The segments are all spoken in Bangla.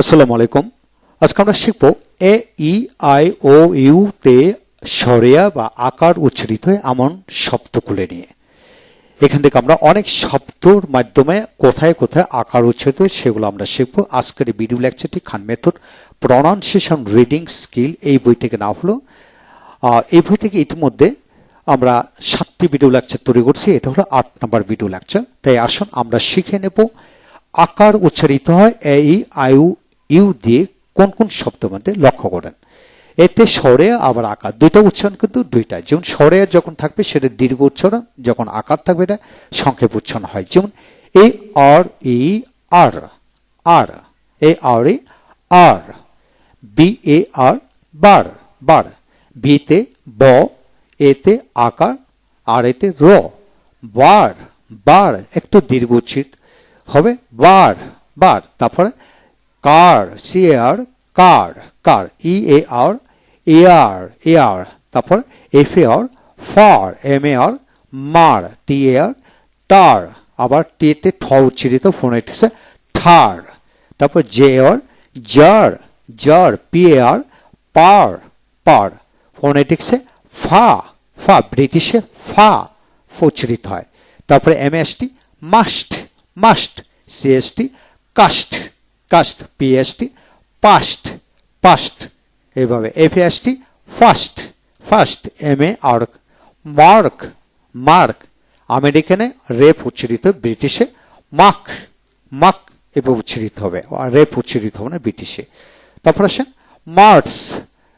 আসসালামু আলাইকুম। আজকে আমরা শিখব এ, ই, আই, ও, ইউ, তে সরেয়া বা আকার উচ্চারিত হয় এমন শব্দগুলো নিয়ে। এখান থেকে আমরা অনেক শব্দর মাধ্যমে কোথায় কোথায় আকার উচ্চারিত সেগুলো আমরা শিখব। আজকের এই ভিডিও লেকচারটি Khan method pronunciation reading skill এই বই থেকে না হলো। এই বই থেকে ইতিমধ্যে আমরা সাতটি ভিডিও লেকচার তৈরি করছি। এটা হলো আট নম্বর ভিডিও লেকচার তাই আসুন আমরা শিখে নেব। আকার উচ্চারিত হয় এ, ই আয়ু ইউ দিয়ে কোন কোন শব্দ মধ্যে লক্ষ্য করেন। এতে স্বরে, আবার আকার, দুইটা উচ্চারণ কিন্তু দুইটা। যেমন স্বরে যখন থাকবে, সেটা দীর্ঘ উচ্চারণ, যখন আকার থাকবে, এটা সংক্ষেপ উচ্চারণ হয়। যেমন এ আর ই আর আর, A R E R, B A আর বার বার। বিতে ব, এতে আকার, আর এতে র। বার বার, একটু দীর্ঘ উচ্চিত হবে, বার বার। তারপরে কার C A R car car E A R A R A R তারপর F A R far M A R mar T A আর টার, আবার টিতে ঠ উচ্চারিত ফোনেটিক্সে ঠার, তারপর J R, jar jar, P A R, par par ফোনেটিক্সে ফা ফা, ব্রিটিশে ফা উচ্চারিত হয়, তারপরে M S T, must must C S T cast cast P S T past past এইভাবে F S T first first M A ark, mark mark, আমেরিকানে রেপ উচ্চারিত ব্রিটিশে মাক মাক এভাবে উচ্চারিত হবে, রেপ উচ্চারিত হবে না ব্রিটিশে। তারপর আসেন, মার্চ,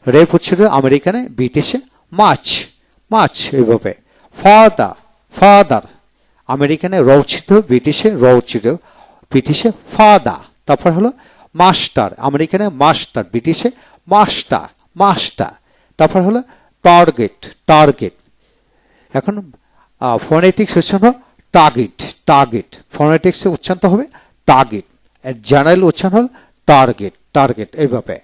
রেপ উচ্চারিত আমেরিকানে, ব্রিটিশে মাছ মাছ এইভাবে ফাদার ফাদার, আমেরিকানে রৌচিত ব্রিটিশে রৌচিত ব্রিটিশে ফাদা তারপর হলো মাস্টার, আমেরিকানে মাস্টার, ব্রিটিশে মাস্টার মাস্টার। তারপর হলো টার্গেট টার্গেট। এখন ফোনেটিক্স উচ্চারণ হলো টার্গেট টার্গেট। ফোনেটিক্সে উচ্চারণ হবে টার্গেট। জেনারেল উচ্চারণ হল টার্গেট টার্গেট এইভাবে।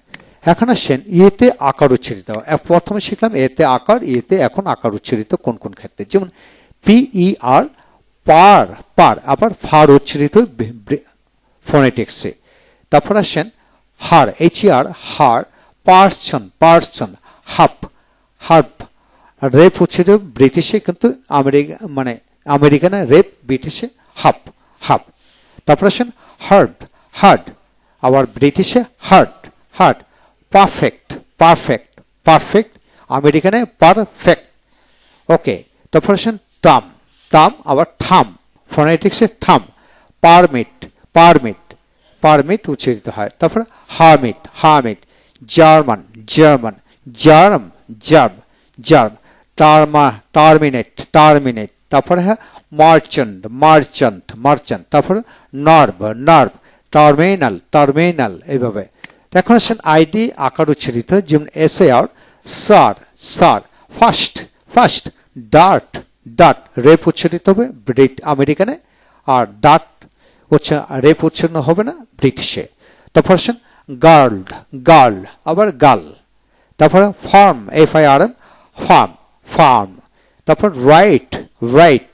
এখন আসেন, ইয়েতে আকার উচ্চারিত। প্রথমে শিখলাম এতে আকার, ইয়েতে এখন আকার উচ্চারিত কোন কোন ক্ষেত্রে। যেমন পিই আর, পার পার। আবার ফার উচ্চারিত ফোনেটিক্সে। তারপর আসেন her H R her, person person, harp, harp. Rape উচ্চারিত ব্রিটিশে কিন্তু আমেরিকা মানে আমেরিকানে রেপ, ব্রিটিশে হাপ হাপ। তারপর আসেন হার্ড হার্ড। আবার ব্রিটিশে heart heart, perfect perfect perfect. আমেরিকানে perfect. Okay, তারপর আসেন টাম টাম, আবার থাম। ফোনেটিক্সে থাম, পারমিট পারমিট পারমিট উচ্চারিত হয়। তারপর hermit hermit German German, germ germ germ, টার্মা, terminate terminate, তারপরে হ্যাঁ মার্চেন্ট মার্চেন্ট মার্চেন্ট, তারপরে নার্ভ নার্ভ, টার্মিনাল টার্মিনাল এইভাবে এখন আসেন আইডি আকার উচ্চারিত, যেমন S R sir sir first first dart ডাট রেপ উচ্চারিত হবে, ব্রিট আমেরিকানে, আর ডাট উচ্চ রেপ উচ্চারণ হবে না, ব্রিটিশে। তারপর আসেন গার্ল গার্ল, আবার গাল। তারপরে farm F I R M farm farm. তারপর রাইট রাইট।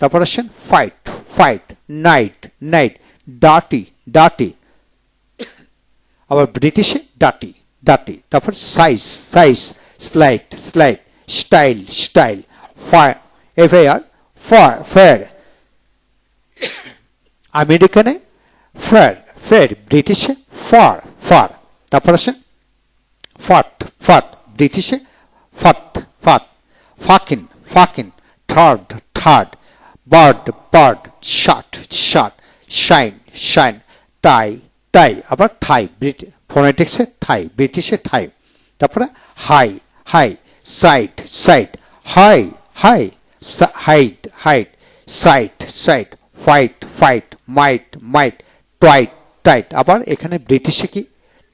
তারপর আসেন ফাইট ফাইট, নাইট নাইট, ডাটি ডাটি। আবার ব্রিটিশে ডাটি ডাটি। তারপর size size, slight slight, style style, fire F I R fur fair. আমেরিকানে fair fair ব্রিটিশে, far far, তারপর আসেন ফাট ফাট, ব্রিটিশে ফাত ফাত ফাকিন ফাকিন, third third, bird bird shirt shirt shine shine, tie tie, আবার ঠাই ফোনেটিক্সে ঠাই ব্রিটিশে ঠাই তারপরে high high, site site, high high height height, site site, fight fight might might tight tight আবার এখানে ব্রিটিশে কি?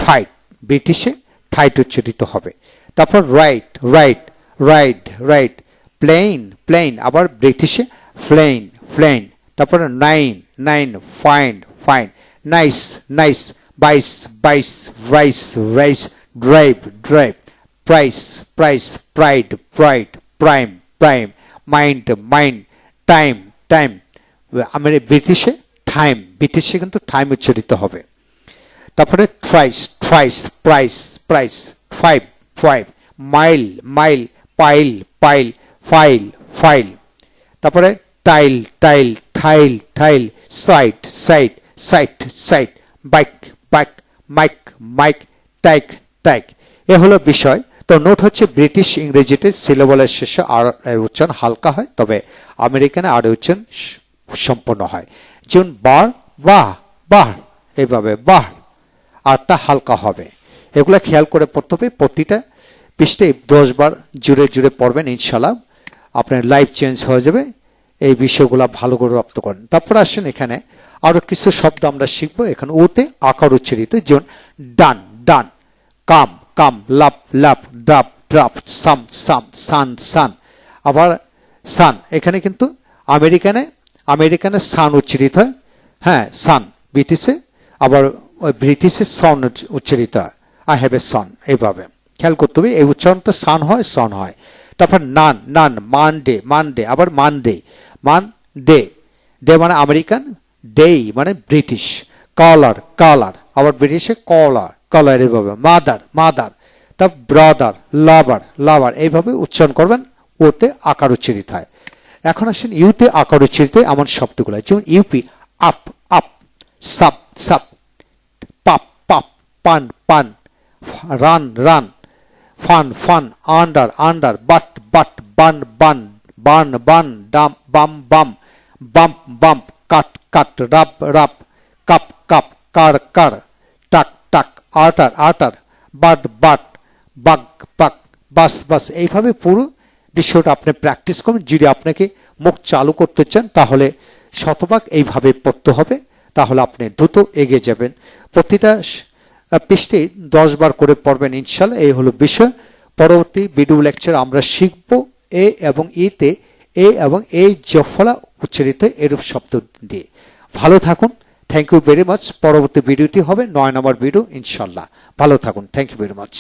ঠাইট ব্রিটিশে ঠাইট উচ্চারিত হবে। তারপর right right right right plane plane আবার ব্রিটিশে ফ্লেন ফ্লেন তারপরে nine nine fine fine nice nice vice vice rice rice drive drive price price pride pride prime prime mind mind time time আমরা ব্রিটিশে টাইম ব্রিটিশে কিন্তু টাইম উচ্চারিত হবে। তারপরে tries tries price price five five mile mile pile pile file file তারপরে tile tile tile tile site site site site bike bike mike mike tyke tyke এ হলো বিষয়। তো নোট হচ্ছে ব্রিটিশ ইংরেজিতে সিলেবলের শেষে আর উচ্চারণ হালকা হয়, তবে আমেরিকানে আর উচ্চারণ সম্পন্ন হয়। যেমন বার, বাহ বাহ, এইভাবে বাহ আরটা হালকা হবে। এগুলো খেয়াল করে পড়তে হবে প্রতিটা পৃষ্ঠে দশ বার জুড়ে জুড়ে পড়বেন ইনশাল্লাহ আপনার লাইফ চেঞ্জ হয়ে যাবে। এই বিষয়গুলো ভালো করে রপ্ত করেন। তারপর আসেন এখানে আরও কিছু শব্দ আমরা শিখব এখানে ওতে আকার উচ্চারিত, যেমন ডান ডান, কাম কাম লাভ লাভ ড্রাপ ড্রাপ সাম সাম, সান সান, আবার সান। এখানে কিন্তু আমেরিকানে আমেরিকানে সান উচ্চারিত হয়। হ্যাঁ সান ব্রিটিশে আবার ওই ব্রিটিশে সন উচ্চারিত হয়। আই হ্যাভ এ সন এইভাবে। খেয়াল করতে হবে, এই উচ্চারণটা সান হয় সন হয়। তারপর নান নান মানডে মানডে আবার মানডে মান ডে ডে মানে আমেরিকান ডে মানে ব্রিটিশ কলার কলার আবার ব্রিটিশে কলার কলার এইভাবে। মাদার মাদার তা ব্রাদার লাভার লাভার এইভাবে উচ্চারণ করবেন। ওতে আকার উচ্চারিত হয়। এখন আসেন ইউতে আকার উচ্চারিত এমন শব্দগুলো, যেমন ইউপি আপ আপ সাপ সাপ pup pup pun pun run run fun fun under under but but bun bun bun bun dumb bum bum bump bump cut cut rub rub cup cup cur cur tuck tuck utter আটার বাট বাট বাক বাক বাস বাস এইভাবে পুরো দৃশ্যটা আপনি প্র্যাকটিস করুন। যদি আপনাকে মুখ চালু করতে চান, তাহলে শতভাগ এইভাবে পড়তে হবে। তাহলে আপনি দ্রুত এগিয়ে যাবেন। প্রতিটা পৃষ্ঠে দশ বার করে পড়বেন, ইনশাল্লাহ। এই হলো বিষয়। পরবর্তী ভিডিও লেকচার আমরা শিখব এ এবং ইতে এ এবং এই জফলা উচ্চারিত এরূপ শব্দ দিয়ে। ভালো থাকুন। থ্যাংক ইউ ভেরি মাচ পরবর্তী ভিডিওটি হবে নয় নম্বর ভিডিও ইনশাল্লাহ। ভালো থাকুন। Thank you very much